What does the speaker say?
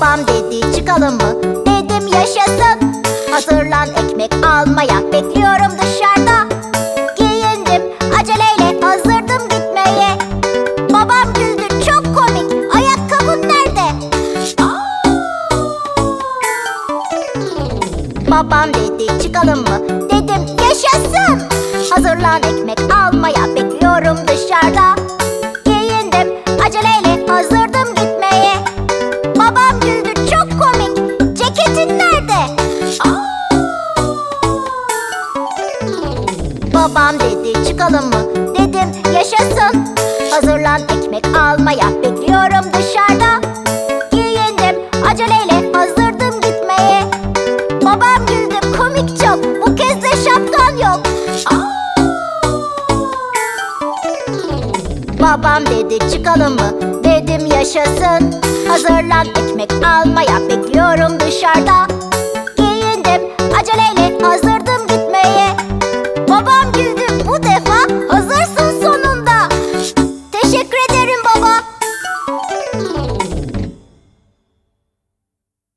Babam dedi çıkalım mı? Dedim yaşasın. Hazırlan ekmek almaya bekliyorum dışarıda. Giyindim aceleyle hazırdım gitmeye. Babam güldü çok komik. Ayakkabın nerede? Babam dedi çıkalım mı? Dedim yaşasın. Hazırlan ekmek almaya bekliyorum dışarıda. Babam dedi çıkalım mı? Dedim yaşasın. Hazırlan ekmek almaya bekliyorum dışarıda. Giyindim aceleyle hazırdım gitmeye. Babam güldü komik çok. Bu kez de şapkan yok. Babam dedi çıkalım mı? Dedim yaşasın. Hazırlan ekmek almaya bekliyorum dışarıda.